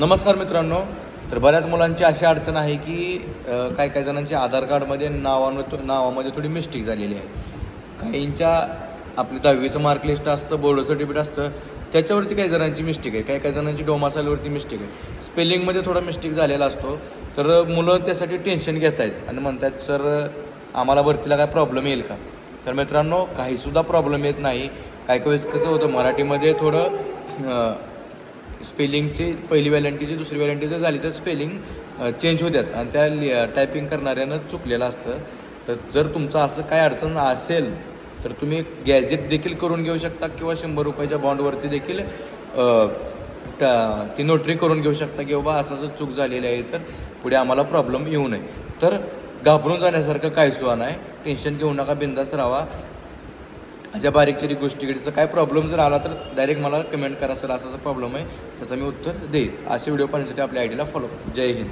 नमस्कार मित्रांनो. तर बऱ्याच मुलांची अशी अडचण आहे की काही काही जणांचे आधार कार्डमध्ये नावानं नावामध्ये थोडी मिस्टेक झालेली आहे. काहींच्या आपली दहावीचं मार्क लिस्ट असतं बोर्ड सर्टिफिकेट असतं त्याच्यावरती काही जणांची मिस्टेक आहे. काही काही जणांची डोमासालवरती मिस्टेक आहे. स्पेलिंगमध्ये थोडा मिस्टेक झालेला असतो. तर मुलं त्यासाठी टेन्शन घेत आहेत आणि म्हणतात सर आम्हाला भरतीला काय प्रॉब्लेम येईल का? तर मित्रांनो काहीसुद्धा प्रॉब्लेम येत नाही. काही काही वेळेस कसं होतं मराठीमध्ये थोडं स्पेलिंगची पहिली व्हॅलेंटीची दुसरी व्हॅलेंटी जर झाली तर स्पेलिंग चेंज होतात आणि त्या टायपिंग करणाऱ्यानं चुकलेलं असतं. तर जर तुमचं असं काय अडचण असेल तर तुम्ही गॅजेट देखील करून घेऊ शकता किंवा शंभर रुपयाच्या बॉन्डवरती देखील ती नोटरी करून घेऊ शकता की बाबा असं असं चूक झालेली आहे तर पुढे आम्हाला प्रॉब्लेम येऊ नये. तर घाबरून जाण्यासारखं काही सुद्धा नाही. टेन्शन घेऊ नका बिंदास्त राहा. अशा बारीक चिरीक गोष्टीकडचा काय प्रॉब्लेम जर आला तर डायरेक्ट मला कमेंट करा सर असा प्रॉब्लेम आहे. त्याचा मी उत्तर देईल असे व्हिडिओ पाहण्यासाठी आपल्या आयडीला फॉलो करा. जय हिंद.